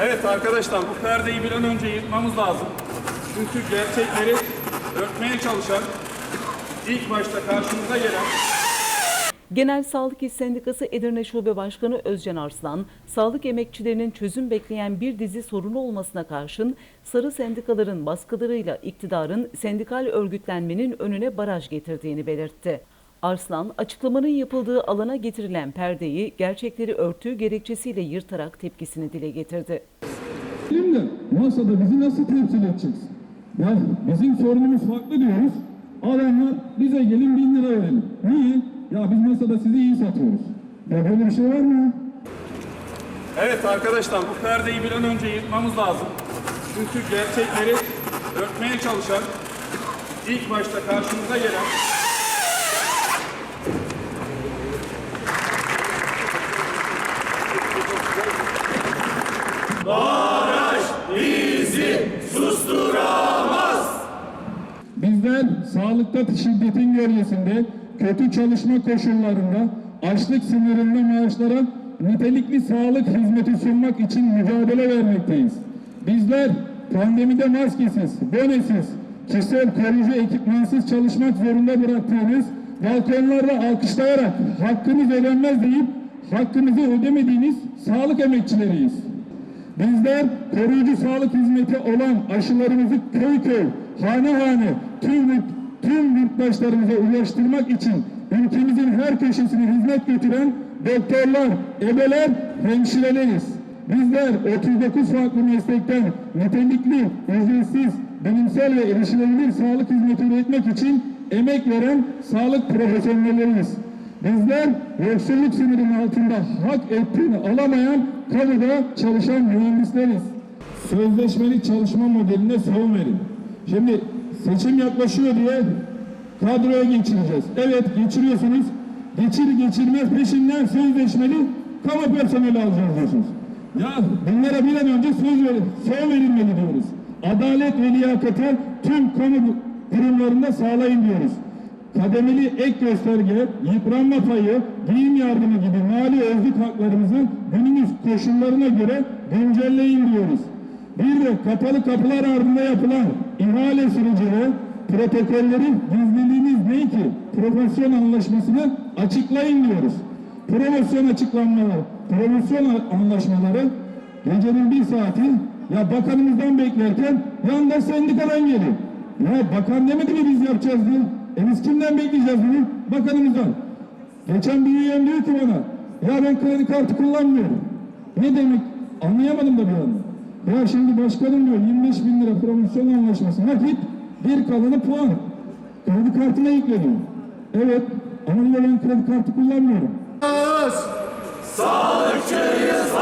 Evet arkadaşlar bu perdeyi bir an önce yırtmamız lazım. Çünkü gerçekleri örtmeye çalışan ilk başta karşımıza gelen Genel Sağlık İş Sendikası Edirne Şube Başkanı Özcan Arslan, sağlık emekçilerinin çözüm bekleyen bir dizi sorunu olmasına karşın sarı sendikaların baskılarıyla iktidarın sendikal örgütlenmenin önüne baraj getirdiğini belirtti. Arslan, açıklamanın yapıldığı alana getirilen perdeyi gerçekleri örtüğü gerekçesiyle yırtarak tepkisini dile getirdi. Şimdi masada bizi nasıl temsil edeceksin? Ya bizim sorunumuz farklı diyoruz. Adamlar bize gelin bin lira verelim. Niye? Ya biz masada sizi iyi satıyoruz. Ya böyle bir şey var mı? Evet arkadaşlar bu perdeyi bir an önce yırtmamız lazım. Çünkü gerçekleri örtmeye çalışan ilk başta karşımıza gelen sağlıkta şiddetin gölgesinde, kötü çalışma koşullarında, açlık sınırında maaşlara nitelikli sağlık hizmeti sunmak için mücadele vermekteyiz. Bizler pandemide maskesiz, bonesiz, kişisel koruyucu ekipmansız çalışmak zorunda bıraktığınız balkonlarda alkışlayarak hakkınız ödenmez deyip hakkınızı ödemediğiniz sağlık emekçileriyiz. Bizler koruyucu sağlık hizmeti olan aşılarımızı köy köy, hane hane, tüm, tüm yurttaşlarımıza ulaştırmak için ülkemizin her köşesine hizmet götüren doktorlar, ebeler, hemşireleriz. Bizler 39 farklı meslekten nitelikli, ücretsiz, bilimsel ve erişilebilir sağlık hizmeti üretmek için emek veren sağlık profesyonelleriyiz. Bizler yoksulluk sınırının altında hak ettiğini alamayan kamuda çalışan mühendisleriz. Sözleşmeli çalışma modeline son verin. Şimdi seçim yaklaşıyor diye kadroya geçireceğiz. Evet geçiriyorsunuz. Geçir geçirmez peşinden sözleşmeli kamu personeli alacağız diyorsunuz. Ya bunlara bir an önce söz verin, son verilmeli diyoruz. Adalet ve liyakati tüm kamu kurumlarında sağlayın diyoruz kademeli ek gösterge, yıpranma payı, giyim yardımı gibi mali özlük haklarımızı günümüz koşullarına göre güncelleyin diyoruz. Bir de kapalı kapılar ardında yapılan ihale sürecine protokollerin gizliliğiniz ne ki? Promosyon anlaşmasını açıklayın diyoruz. Promosyon açıklanmaları, promosyon anlaşmaları gecenin bir saati ya bakanımızdan beklerken yanda sendikadan geliyor. Ya bakan demedi mi biz yapacağız diye. E biz kimden bekleyeceğiz bunu? Bakanımızdan. Geçen bir üyem diyor ki bana, ya ben kredi kartı kullanmıyorum. Ne demek? Anlayamadım da bir anda. Ya şimdi başkanım diyor 25 bin lira promosyon anlaşması nakit, bir kalanı puan. Kredi kartına yükleniyor. Evet, ama ben kredi kartı kullanmıyorum. Sağlıkçıyız,